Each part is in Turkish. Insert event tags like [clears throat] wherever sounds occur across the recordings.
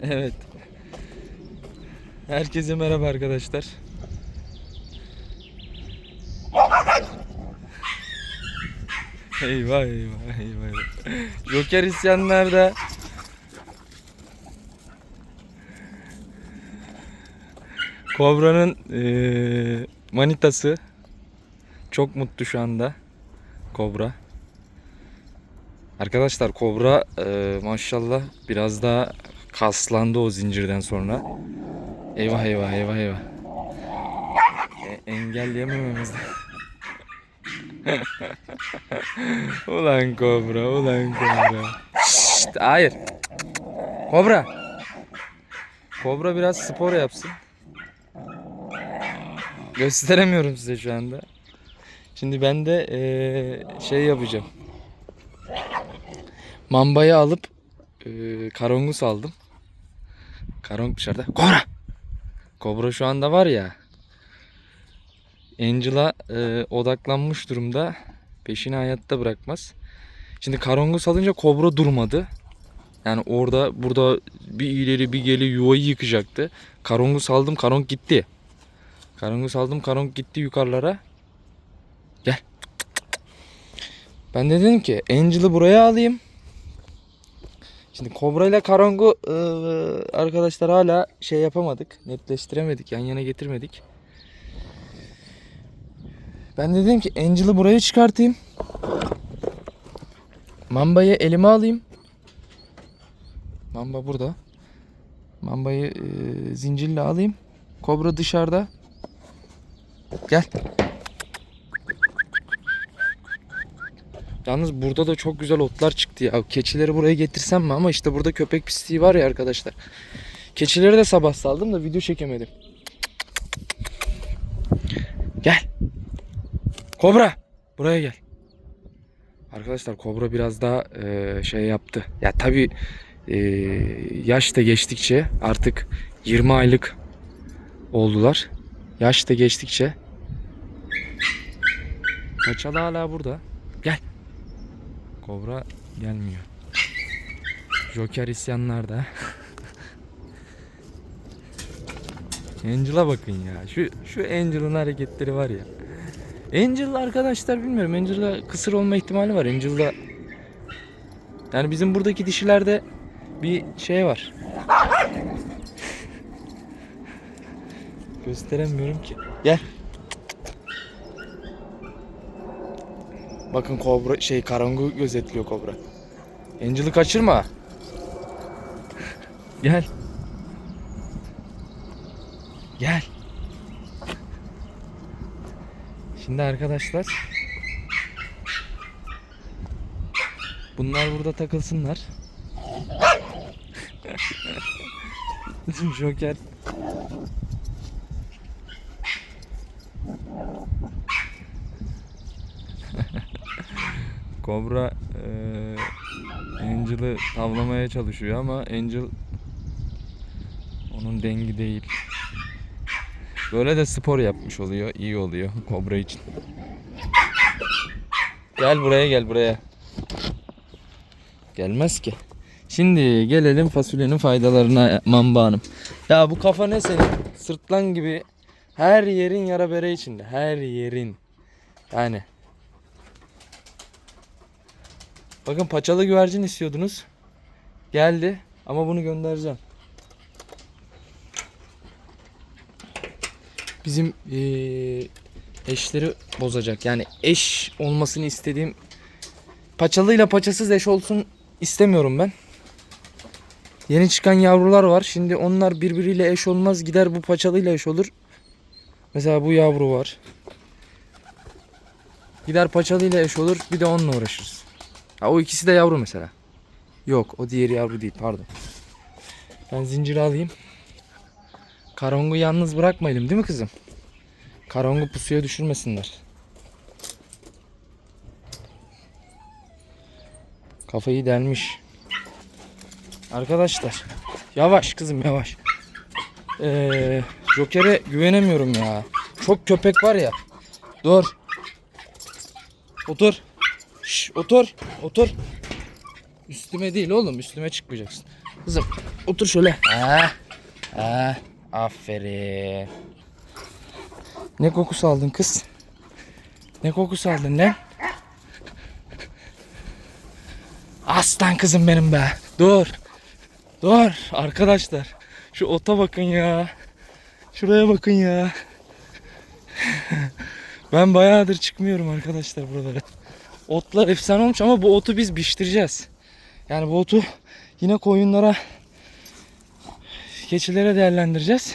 [laughs] Evet. Herkese merhaba arkadaşlar. Eyvah eyvah eyvah. Joker isyanlarda. Kobra'nın eee, manitası çok mutlu şu anda. Kobra. Arkadaşlar Kobra eee, maşallah biraz daha kaslandı o zincirden sonra. Eyvah eyvah eyvah eyvah. E, engelleyemememiz [laughs] ulan Kobra ulan Kobra. Şşt, hayır. Kobra. Kobra biraz spor yapsın. Gösteremiyorum size şu anda. Şimdi ben de eee, şey yapacağım. Mambayı alıp eee karongus aldım. Karong dışarıda. Kobra! Kobra şu anda var ya. Angela eee, odaklanmış durumda. Peşini hayatta bırakmaz. Şimdi karongus alınca kobra durmadı. Yani orada burada bir ileri bir geri yuvayı yıkacaktı. Karongus aldım karong gitti. Karongus aldım karong gitti yukarılara. Gel. Ben de dedim ki Angel'ı buraya alayım. Şimdi Kobra ile Karangu eee, arkadaşlar hala şey yapamadık. Netleştiremedik. Yan yana getirmedik. Ben de dedim ki Angel'ı buraya çıkartayım. Mamba'yı elime alayım. Mamba burada. Mamba'yı eee, zincirle alayım. Kobra dışarıda. Gel. Yalnız burada da çok güzel otlar çıktı ya. Keçileri buraya getirsem mi ama işte burada köpek pisliği var ya arkadaşlar. Keçileri de sabah saldım da video çekemedim. Gel. Kobra. Buraya gel. Arkadaşlar kobra biraz daha eee, şey yaptı. Ya tabi yaş da geçtikçe artık 20 aylık oldular. Yaş da geçtikçe Paçalı hala burada. Gel. Kobra gelmiyor. Joker isyanlarda. Angel'a bakın ya. Şu şu Angel'ın hareketleri var ya. Angel arkadaşlar bilmiyorum. Angel'la kısır olma ihtimali var. Angel'la yani bizim buradaki dişilerde bir şey var. Gösteremiyorum ki. Gel. Bakın kobra şey karangu gözetliyor kobra. Angel'ı kaçırma. Gel. Gel. Şimdi arkadaşlar Bunlar burada takılsınlar. [laughs] Joker Kobra eee Angel'ı tavlamaya çalışıyor ama Angel onun dengi değil. Böyle de spor yapmış oluyor. iyi oluyor Kobra için. Gel buraya gel buraya. Gelmez ki. Şimdi gelelim fasulyenin faydalarına Mamba Hanım. Ya bu kafa ne senin? Sırtlan gibi her yerin yara bere içinde. Her yerin. Yani Bakın paçalı güvercin istiyordunuz. Geldi ama bunu göndereceğim. Bizim eee, eşleri bozacak. Yani eş olmasını istediğim paçalıyla paçasız eş olsun istemiyorum ben. Yeni çıkan yavrular var. Şimdi onlar birbiriyle eş olmaz. Gider bu paçalıyla eş olur. Mesela bu yavru var. Gider paçalıyla eş olur. Bir de onunla uğraşırız. Ha, o ikisi de yavru mesela. Yok o diğeri yavru değil pardon. Ben zinciri alayım. Karongu yalnız bırakmayalım değil mi kızım? Karongu pusuya düşürmesinler. Kafayı delmiş. Arkadaşlar yavaş kızım yavaş. Ee, Joker'e güvenemiyorum ya. Çok köpek var ya. Dur. Otur. Şş, otur. Otur. Üstüme değil oğlum. Üstüme çıkmayacaksın. Kızım otur şöyle. Ha. Ha. Aferin. Ne kokusu aldın kız? Ne kokusu aldın lan? Aslan kızım benim be. Dur. Dur arkadaşlar. Şu ota bakın ya. Şuraya bakın ya. ben bayağıdır çıkmıyorum arkadaşlar buralara. Otlar efsane olmuş ama bu otu biz biçtireceğiz. Yani bu otu yine koyunlara keçilere değerlendireceğiz.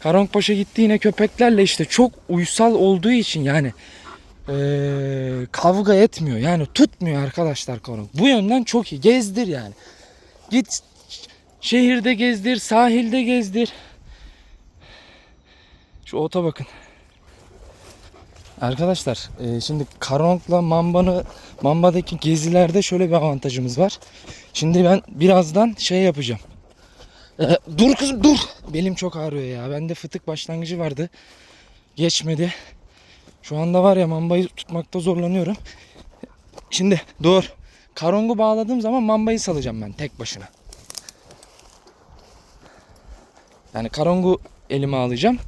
Karonkpaşa gitti yine köpeklerle işte çok uysal olduğu için yani eee, kavga etmiyor. Yani tutmuyor arkadaşlar karonk. Bu yönden çok iyi. Gezdir yani. Git şehirde gezdir, sahilde gezdir. Şu ota bakın. Arkadaşlar e, şimdi Karonk'la Mamba'nı Mamba'daki gezilerde şöyle bir avantajımız var. Şimdi ben birazdan şey yapacağım. E, dur kızım dur. Belim çok ağrıyor ya. Bende fıtık başlangıcı vardı. Geçmedi. Şu anda var ya Mamba'yı tutmakta zorlanıyorum. Şimdi dur. Karong'u bağladığım zaman Mamba'yı salacağım ben tek başına. Yani Karong'u elime alacağım.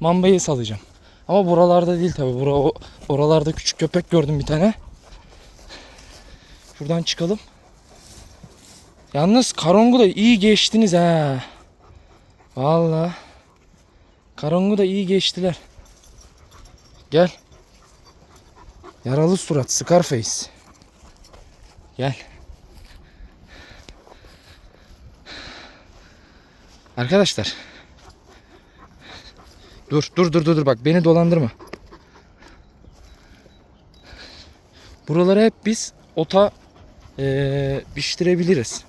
Mamba'yı salacağım. Ama buralarda değil tabi. Bura, oralarda küçük köpek gördüm bir tane. Şuradan çıkalım. Yalnız Karong'u da iyi geçtiniz ha. Valla. Karong'u da iyi geçtiler. Gel. Yaralı surat, Scarface. Gel. Arkadaşlar. Dur, dur, dur, dur, dur. Bak beni dolandırma. Buraları hep biz ota eee biçtirebiliriz.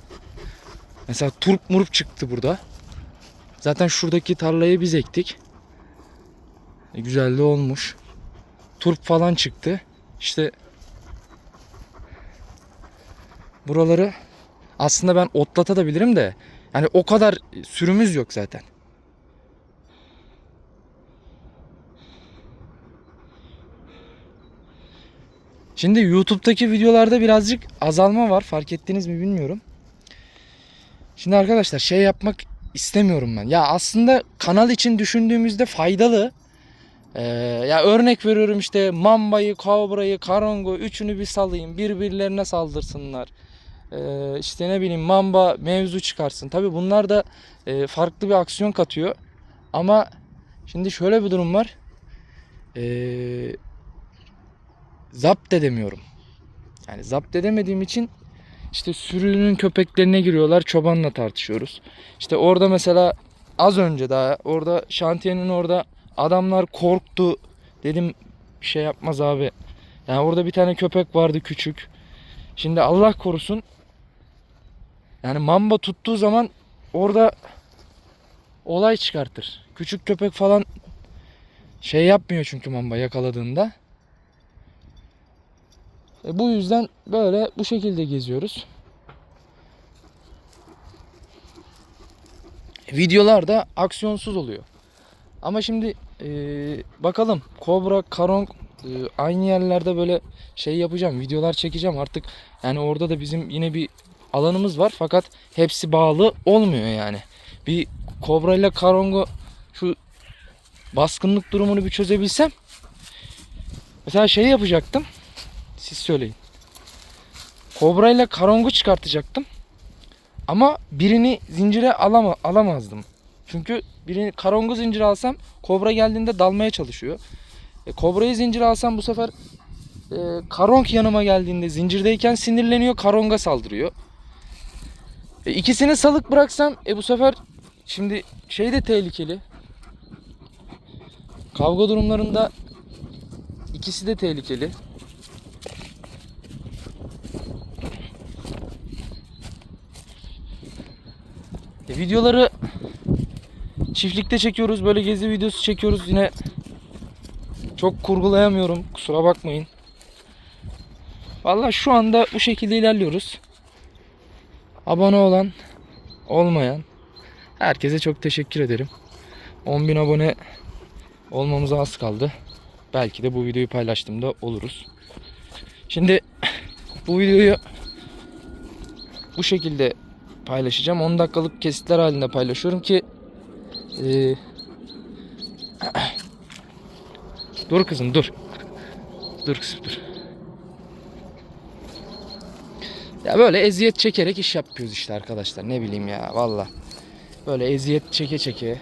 Mesela turp murup çıktı burada. Zaten şuradaki tarlayı biz ektik. E, güzel de olmuş. Turp falan çıktı. İşte buraları aslında ben otlatabilirim de yani o kadar sürümüz yok zaten. Şimdi YouTube'daki videolarda birazcık azalma var. Fark ettiniz mi bilmiyorum. Şimdi arkadaşlar şey yapmak istemiyorum ben. Ya aslında kanal için düşündüğümüzde faydalı. Ee, ya örnek veriyorum işte Mamba'yı, Kobra'yı, Karongo üçünü bir salayım. Birbirlerine saldırsınlar. Ee, işte ne bileyim Mamba mevzu çıkarsın. Tabi bunlar da e, farklı bir aksiyon katıyor. Ama şimdi şöyle bir durum var. Ee, zapt edemiyorum. Yani zapt edemediğim için işte sürünün köpeklerine giriyorlar. Çobanla tartışıyoruz. İşte orada mesela az önce daha orada şantiyenin orada adamlar korktu. Dedim bir şey yapmaz abi. Yani orada bir tane köpek vardı küçük. Şimdi Allah korusun. Yani mamba tuttuğu zaman orada olay çıkartır. Küçük köpek falan şey yapmıyor çünkü mamba yakaladığında. E bu yüzden böyle bu şekilde geziyoruz. Videolar da aksiyonsuz oluyor. Ama şimdi e, bakalım Kobra, Karong e, aynı yerlerde böyle şey yapacağım. Videolar çekeceğim artık. Yani orada da bizim yine bir alanımız var. Fakat hepsi bağlı olmuyor yani. Bir Kobra ile Karong'u şu baskınlık durumunu bir çözebilsem. Mesela şey yapacaktım. Siz söyleyin. Kobra ile Karong'u çıkartacaktım. Ama birini zincire alama, alamazdım. Çünkü birini Karong'u zincire alsam Kobra geldiğinde dalmaya çalışıyor. E, Kobra'yı zincire alsam bu sefer e, Karong yanıma geldiğinde zincirdeyken sinirleniyor Karong'a saldırıyor. E, ikisini salık bıraksam e, bu sefer şimdi şey de tehlikeli. Kavga durumlarında ikisi de tehlikeli. E, videoları çiftlikte çekiyoruz. Böyle gezi videosu çekiyoruz. Yine çok kurgulayamıyorum. Kusura bakmayın. Vallahi şu anda bu şekilde ilerliyoruz. Abone olan, olmayan herkese çok teşekkür ederim. 10.000 abone olmamıza az kaldı. Belki de bu videoyu paylaştığımda oluruz. Şimdi bu videoyu bu şekilde paylaşacağım. 10 dakikalık kesitler halinde paylaşıyorum ki e, [clears throat] Dur kızım dur. Dur kızım dur. Ya böyle eziyet çekerek iş yapıyoruz işte arkadaşlar. Ne bileyim ya valla. Böyle eziyet çeke çeke.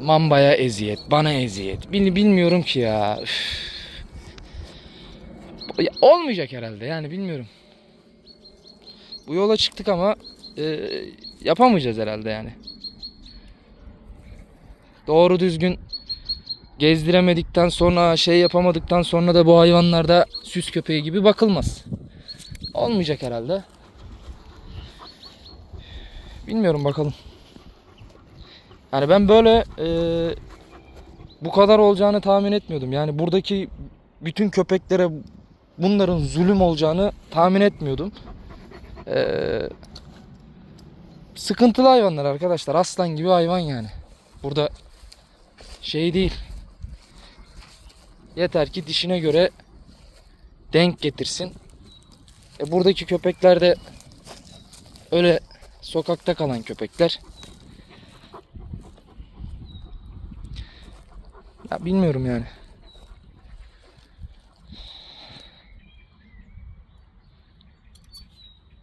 Mambaya eziyet, bana eziyet. Bil, bilmiyorum ki ya. Üf. Ya Olmayacak herhalde yani bilmiyorum. Bu yola çıktık ama e, yapamayacağız herhalde yani. Doğru düzgün gezdiremedikten sonra şey yapamadıktan sonra da bu hayvanlarda süs köpeği gibi bakılmaz. Olmayacak herhalde. Bilmiyorum bakalım. Yani ben böyle e, bu kadar olacağını tahmin etmiyordum. Yani buradaki bütün köpeklere bunların zulüm olacağını tahmin etmiyordum. E, sıkıntılı hayvanlar arkadaşlar. Aslan gibi hayvan yani. Burada şey değil. Yeter ki dişine göre denk getirsin. E buradaki köpekler de öyle sokakta kalan köpekler. Ya bilmiyorum yani.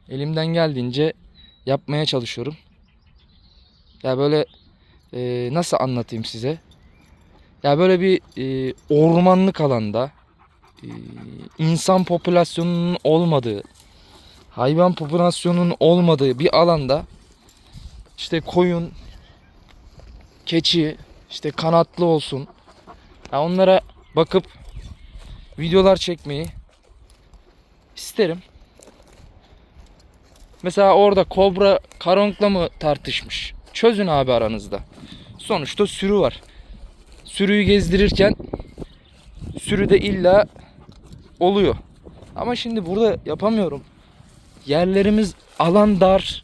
Elimden geldiğince yapmaya çalışıyorum. Ya böyle e, nasıl anlatayım size? Ya böyle bir e, ormanlık alanda e, insan popülasyonunun olmadığı, hayvan popülasyonunun olmadığı bir alanda işte koyun, keçi, işte kanatlı olsun. Ya onlara bakıp videolar çekmeyi isterim. Mesela orada kobra karonkla mı tartışmış? Çözün abi aranızda. Sonuçta sürü var. Sürüyü gezdirirken sürüde illa oluyor. Ama şimdi burada yapamıyorum. Yerlerimiz alan dar.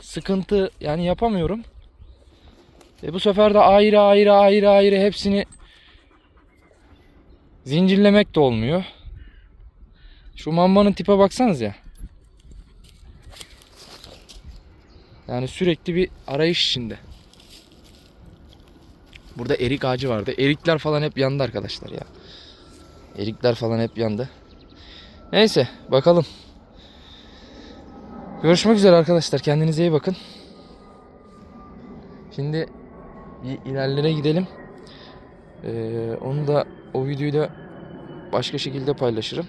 Sıkıntı yani yapamıyorum. E bu sefer de ayrı ayrı ayrı ayrı hepsini zincirlemek de olmuyor. Şu mambanın tipe baksanız ya. Yani sürekli bir arayış içinde. Burada erik ağacı vardı. Erikler falan hep yandı arkadaşlar ya. Erikler falan hep yandı. Neyse bakalım. Görüşmek üzere arkadaşlar. Kendinize iyi bakın. Şimdi bir ilerlere gidelim. Ee, onu da o videoyu da başka şekilde paylaşırım.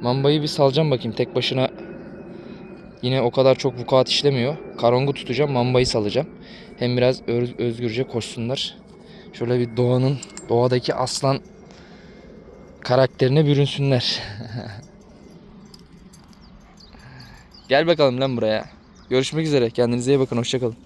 Mambayı bir salacağım bakayım. Tek başına yine o kadar çok vukuat işlemiyor. Karongu tutacağım. Mambayı salacağım. Hem biraz öz- özgürce koşsunlar. Şöyle bir doğanın, doğadaki aslan karakterine bürünsünler. [laughs] Gel bakalım lan buraya. Görüşmek üzere. Kendinize iyi bakın. Hoşçakalın.